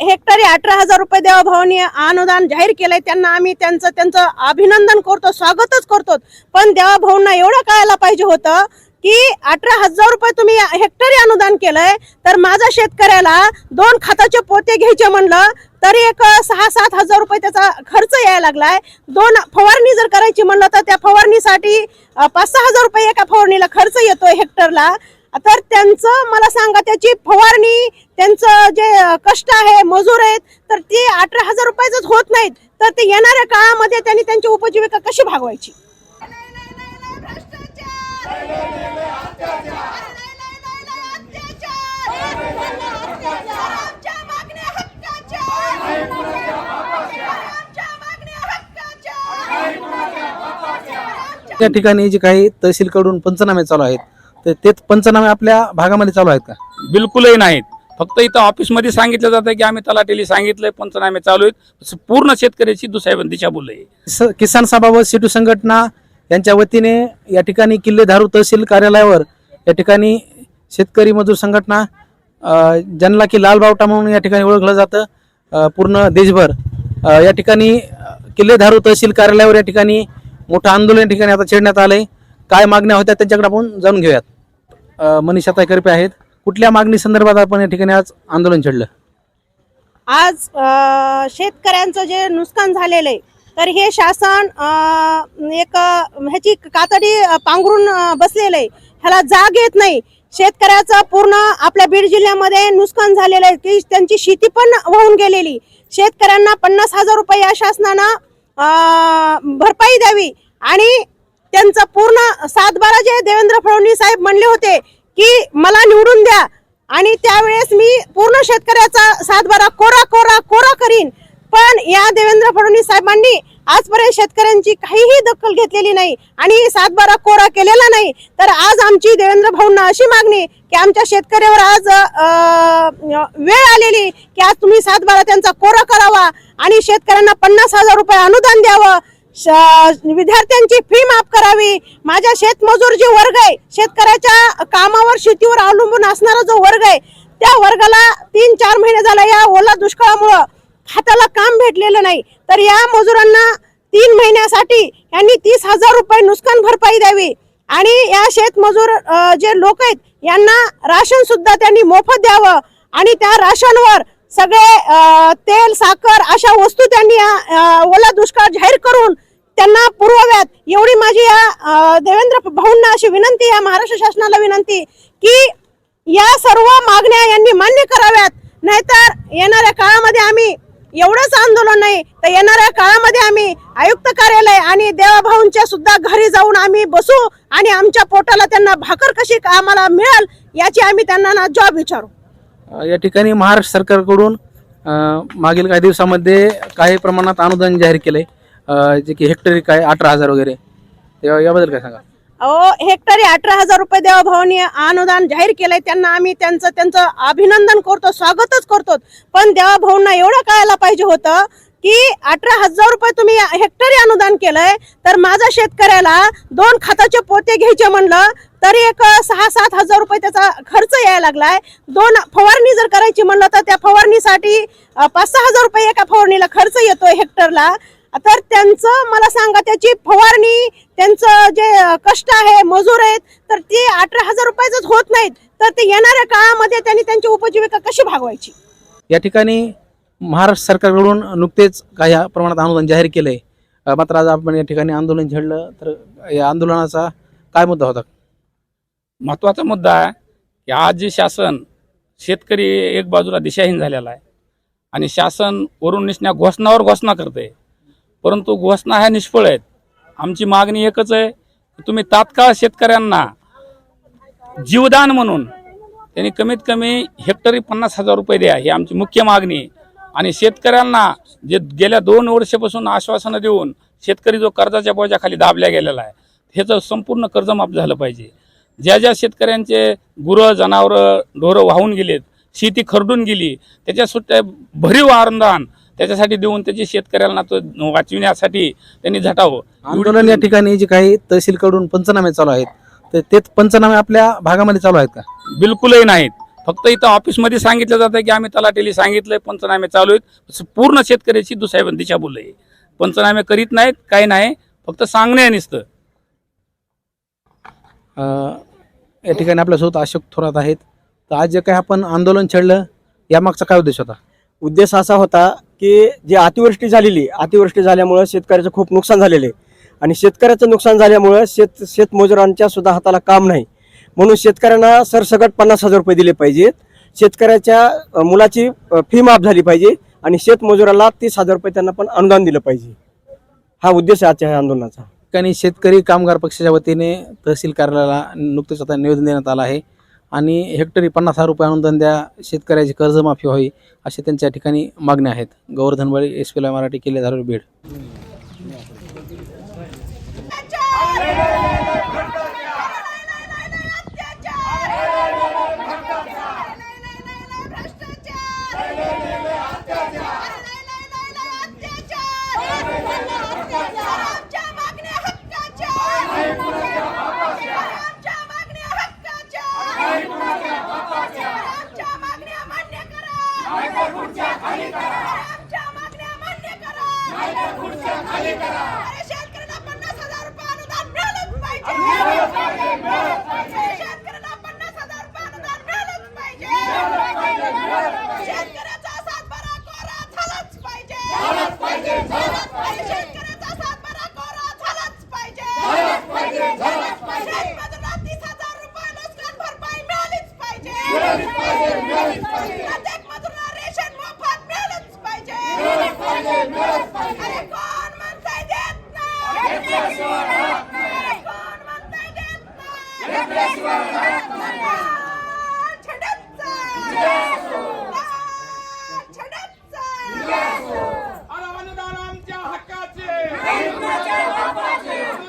हेक्टरी अठरा हजार रुपये देवाभावानी अनुदान जाहीर केलंय. त्यांना आम्ही त्यांचं त्यांचं अभिनंदन करतो स्वागतच करतो. पण देवा भाऊंना एवढं कळायला पाहिजे होतं की अठरा हजार रुपये तुम्ही हेक्टरी अनुदान केलंय तर माझ्या शेतकऱ्याला दोन खताचे पोते घ्यायचे म्हणलं तरी एक सहा सात हजार रुपये त्याचा खर्च यायला लागलाय. दोन फवारणी जर करायची म्हणलं तर त्या फवारणीसाठी पाच सहा हजार रुपये एका फवारणीला खर्च येतोय हेक्टरला. तर त्यांचं मला सांगा त्याची फवारणी त्यांचं जे कष्ट आहे मजूर आहेत तर ते अठरा हजार रुपयाच होत नाहीत. तर ते येणाऱ्या काळामध्ये त्यांनी त्यांची उपजीविका कशी भागवायची? त्या ठिकाणी जे काही तहसीलकडून पंचनामे चालू आहेत तर ते पंचनामे आपल्या भागामध्ये चालू आहेत का? बिलकुलही नाहीत. फक्त इथं ऑफिसमध्ये सांगितलं जातं की आम्ही तलाटेली सांगितलंय पंचनामे चालू आहेत. पूर्ण शेतकऱ्याची दुसऱ्या दिशाभूल आहे. किसान सभा व सिटू संघटना यांच्या वतीने या ठिकाणी किल्ले धारू तहसील कार्यालयावर या ठिकाणी शेतकरी मजूर संघटना ज्यांना की लाल बावटा म्हणून या ठिकाणी ओळखलं जातं पूर्ण देशभर या ठिकाणी अ, किल्ले धारू तहसील कार्यालयावर या ठिकाणी मोठं आंदोलन या ठिकाणी आता छेडण्यात आलंय. काय मागण्या होत्या त्यांच्याकडे आपण जाणून घेऊयात. मनीषा तायकरपे आहेत. कुठल्या मागणी संदर्भात आपण या ठिकाणी आज आंदोलन छेडलं आज शेतकऱ्यांचं जे नुकसान झालेलं आहे तर हे शासन एक ह्याची कातडी पांघरून बसलेलं आहे. ह्याला जाग येत नाही. शेतकऱ्याचं पूर्ण आपल्या बीड जिल्ह्यामध्ये नुकसान झालेलं आहे. की त्यांची शेती पण वाहून गेलेली. शेतकऱ्यांना पन्नास हजार रुपये या शासनानं भरपाई द्यावी आणि त्यांचं पूर्ण सातबारा जे देवेंद्र फडणवीस साहेब म्हणले होते की मला निवडून द्या. आणि त्यावेळेस मी पूर्ण शेतकऱ्याचा सातबारा कोरा कोरा कोरा करीन. पण या देवेंद्र फडणवीस साहेबांनी आजपर्यंत शेतकऱ्यांची काहीही दखल घेतलेली नाही आणि सातबारा कोरा केलेला नाही. तर आज आमची देवेंद्र भाऊंना अशी मागणी की आमच्या शेतकऱ्यावर आज वेळ आलेली की आज तुम्ही सातबारा त्यांचा कोरा करावा आणि शेतकऱ्यांना पन्नास हजार रुपये अनुदान द्यावं. विद्यार्थ्यांची फी माफ करावी. माझ्या शेतमजूर जे वर्ग आहे शेतकऱ्याच्या कामावर शेतीवर अवलंबून असणारा जो वर्ग आहे त्या वर्गाला तीन चार महिने झाला या ओला दुष्काळामुळं हाताला काम भेटलेलं नाही. तर या मजुरांना तीन महिन्यासाठी यांनी तीस हजार रुपये नुकसान भरपाई द्यावी. आणि या शेतमजूर जे लोक आहेत यांना राशन सुद्धा त्यांनी मोफत द्यावं. आणि त्या राशनवर सगळे तेल साखर अशा वस्तू त्यांनी ओला दुष्काळ जाहीर करून त्यांना पुरवाव्यात. एवढी माझी या देवेंद्र भाऊंना अशी विनंती या महाराष्ट्र शासनाला विनंती की या सर्व मागण्या यांनी मान्य कराव्यात. नाहीतर येणाऱ्या काळामध्ये आम्ही एवढंच आंदोलन नाही तर येणाऱ्या काळामध्ये आम्ही आयुक्त कार्यालय आणि देवाभाऊंच्या सुद्धा घरी जाऊन आम्ही बसू आणि आमच्या पोटाला त्यांना भाकर कशी आम्हाला मिळेल याची आम्ही त्यांना ना जॉब विचारू. या ठिकाणी महाराष्ट्र सरकारकडून मागील काही दिवसामध्ये काही प्रमाणात अनुदान जाहीर केलंय. जे की हेक्टरी काय अठरा हजार वगैरे. या- याबद्दल काय सांगा? अहो हेक्टरी अठरा हजार रुपये देवा भावानी अनुदान जाहीर केलंय. त्यांना आम्ही त्यांचं त्यांचं अभिनंदन करतो स्वागतच करतो. पण देवा भाऊंना एवढं कळायला पाहिजे होतं की अठरा हजार रुपये तुम्ही हेक्टरी अनुदान केलंय तर माझ्या शेतकऱ्याला दोन खताचे पोते घ्यायचे म्हणलं तरी एक सहा सात हजार रुपये त्याचा खर्च यायला लागलाय. दोन फवारणी जर करायची म्हणलं तर त्या फवारणीसाठी अं, पाच सहा हजार रुपये एका फवारणीला खर्च येतोय हेक्टरला तर त्यांचं मला सांगा त्याची फवारणी त्यांचं जे कष्ट आहे मजूर आहेत तर ते अठरा हजार रुपयाच होत नाहीत. तर ते येणाऱ्या काळामध्ये त्यांनी त्यांची उपजीविका कशी भागवायची? या ठिकाणी महाराष्ट्र सरकारकडून नुकतेच काही प्रमाणात अनुदान जाहीर केलंय. अ, मात्र आज आपण या ठिकाणी आंदोलन छेडलं तर या आंदोलनाचा काय मुद्दा होता? महत्त्वाचा मुद्दा आहे की आज जे शासन शेतकरी एक बाजूला दिशाहीन झालेला आहे आणि शासन वरून निसण्या घोषणावर घोषणा करते परंतु घोषणा ह्या निष्फळ आहेत. आमची मागणी एकच आहे तुम्ही तात्काळ शेतकऱ्यांना जीवदान म्हणून त्यांनी कमीत कमी हेक्टरी पन्नास हजार रुपये द्या ही आमची मुख्य मागणी आहे. आणि शेतकऱ्यांना जे गेल्या दोन वर्षापासून आश्वासनं देऊन शेतकरी जो कर्जाच्या बोजाखाली दाबल्या गेलेला आहे ह्याचं संपूर्ण कर्जमाफ झालं पाहिजे. ज्या ज्या शेतकऱ्यांचे गुरं जनावरं ढोरं वाहून गेलेत शेती खरडून गेली त्याच्या सुट्ट्या भरीव आरंदान त्याच्यासाठी देऊन त्याची शेतकऱ्यांना तो वाचविण्यासाठी त्यांनी झटावं. आंदोलन या ठिकाणी जे काही तहसीलकडून पंचनामे चालू आहेत तर ते पंचनामे आपल्या भागामध्ये चालू आहेत का? बिलकुलही नाहीत. फक्त इथं ऑफिसमध्ये सांगितलं जातं की आम्ही तलाटेली सांगितलंय पंचनामे चालू आहेत. पूर्ण शेतकऱ्याची दुसऱ्या दिशाभूल आहे. पंचनामे करीत नाहीत काही नाही. फक्त सांगणे नुसतं. अ, या ठिकाणी आपल्यासोबत अशोक थोरात आहेत. तर आज जे काही आपण आंदोलन छेडलं यामागचा काय उद्देश होता? उद्देश असा होता की जी अतिवृष्टी झालेली अतिवृष्टी झाल्यामुळं शेतकऱ्याचं खूप नुकसान झालेलं आहे. आणि शेतकऱ्याचं नुकसान झाल्यामुळं शेत शेतमजुरांच्या सुद्धा हाताला काम नाही. म्हणून शेतकऱ्यांना सरसकट पन्नास हजार रुपये दिले पाहिजेत शेतकऱ्याच्या मुलाची फी माफ झाली पाहिजे आणि शेतमजुराला तीस हजार रुपये त्यांना पण अनुदान दिलं पाहिजे. हा उद्देश आहे आजच्या ह्या आंदोलनाचा. ठिकाणी शेतकरी कामगार पक्षाच्या वतीने तहसील कार्यालयाला नुकतंच आता निवेदन देण्यात आलं आहे. आणि हेक्टरी पन्नास हजार रुपये अनुदान द्या शेतकऱ्याची कर्जमाफी व्हावी अशी त्यांच्या ठिकाणी मागण्या आहेत. गोवर्धन बळी एस पी मराठी किल्ले धारूर बीड शेतकऱ्यांना झडपचा